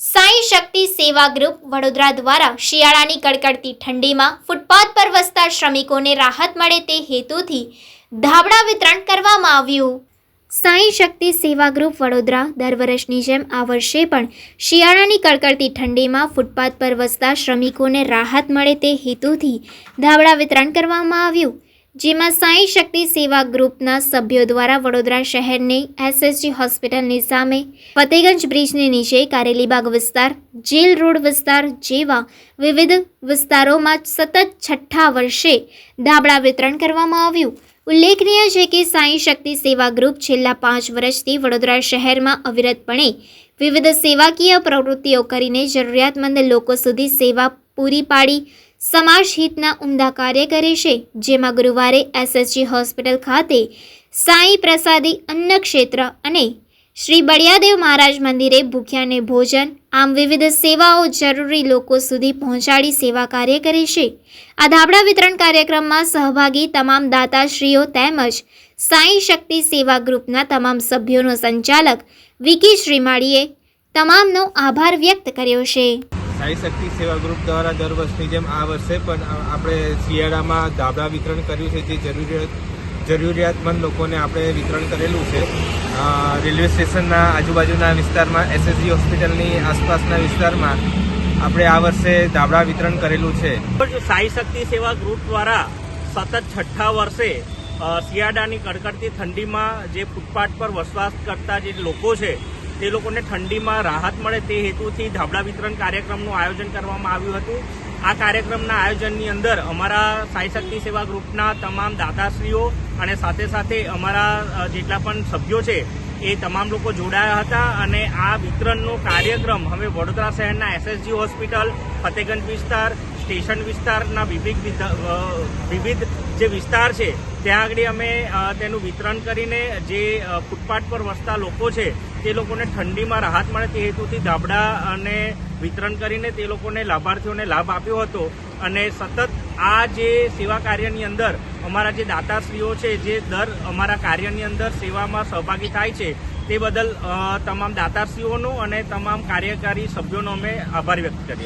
સાઈ શક્તિ સેવા ગ્રુપ વડોદરા દ્વારા શિયાળાની કડકડતી ઠંડીમાં ફૂટપાથ પર વસતા શ્રમિકોને રાહત મળે તે હેતુથી ધાબળા વિતરણ કરવામાં આવ્યું. સાંઈ શક્તિ સેવા ગ્રુપ વડોદરા દર વર્ષની જેમ આ વર્ષે પણ શિયાળાની કડકડતી ઠંડીમાં ફૂટપાથ પર વસતા શ્રમિકોને રાહત મળે તે હેતુથી ધાબળા વિતરણ કરવામાં આવ્યું. જેમાં સાંઈ શક્તિ સેવા ગ્રુપના સભ્યો દ્વારા વડોદરા શહેરની એસએસજી હોસ્પિટલની સામે ફતેગંજ બ્રિજની નીચે કારેલીબાગ વિસ્તાર, જેલ રોડ વિસ્તાર જેવા વિવિધ વિસ્તારોમાં સતત છઠ્ઠા વર્ષે ધાબળા વિતરણ કરવામાં આવ્યું. ઉલ્લેખનીય છે કે સાંઈ શક્તિ સેવા ગ્રુપ છેલ્લા પાંચ વર્ષથી વડોદરા શહેરમાં અવિરતપણે વિવિધ સેવાકીય પ્રવૃત્તિઓ કરીને જરૂરિયાતમંદ લોકો સુધી સેવા પૂરી પાડી સમાજ હિતના ઉમદા કાર્ય કરે છે. જેમાં ગુરુવારે એસએસજી હોસ્પિટલ ખાતે સાંઈ પ્રસાદી અન્ન ક્ષેત્ર અને શ્રી બળિયાદેવ મહારાજ મંદિરે ભૂખ્યાને ભોજન, આમ વિવિધ સેવાઓ જરૂરી લોકો સુધી પહોંચાડી સેવા કાર્ય કરે છે. આ ધાબળા વિતરણ કાર્યક્રમમાં સહભાગી તમામ દાતાશ્રીઓ તેમજ સાંઈ શક્તિ સેવા ગ્રુપના તમામ સભ્યોનો સંચાલક વિકી શ્રીમાળીએ તમામનો આભાર વ્યક્ત કર્યો છે. સાઈ શક્તિ સેવા ગ્રુપ દ્વારા દર વર્ષની જેમ આ વર્ષે પણ આપણે શિયાળામાં ધાબળા વિતરણ કર્યું છે, જે જરૂરિયાત જરૂરિયાતમંદ લોકોને આપણે વિતરણ કરેલું છે. રેલવે સ્ટેશનના આજુબાજુના વિસ્તારમાં એસએસજી હોસ્પિટલની આસપાસના વિસ્તારમાં આપણે આ વર્ષે ધાબળા વિતરણ કરેલું છે. સાઈ શક્તિ સેવા ગ્રુપ દ્વારા સતત છઠ્ઠા વર્ષે શિયાળાની કડકડતી ઠંડીમાં જે ફૂટપાથ પર વસવાટ કરતા જે લોકો છે તે લોકોને ઠંડીમાં રાહત મળે તે હેતુથી ધાબળા વિતરણ કાર્યક્રમનું આયોજન કરવામાં આવ્યું હતું. આ કાર્યક્રમના આયોજનની અંદર અમારા સાઈ શક્તિ સેવા ગ્રુપના તમામ દાતાશ્રીઓ અને સાથે સાથે અમારા જેટલા પણ સભ્યો છે, એ તમામ લોકો જોડાયા હતા અને આ વિતરણનો કાર્યક્રમ હવે વડોદરા શહેરના એસએસજી હોસ્પિટલ, ફતેગંજ વિસ્તાર સ્ટેશન વિસ્તારના વિવિધ વિધ- વિવિધ જે વિસ્તાર છે, ત્યાં આગળ અમે તેનું વિતરણ કરીને જે ફૂટપાથ પર વસતા લોકો છે, તે લોકોને ઠંડીમાં રાહત મળે તે હેતુથી ધાબડા અને વિતરણ કરીને તે લોકોને લાભાર્થીઓને લાભ આપ્યો હતો. અને સતત આ જે સેવા કાર્યની અંદર અમારા જે દાતાશ્રીઓ છે, જે દર અમારા કાર્યની અંદર સેવામાં સહભાગી થાય છે, તે બદલ તમામ દાતાશ્રીઓનો અને તમામ કાર્યકારી સભ્યોનો અમે આભાર વ્યક્ત કરીએ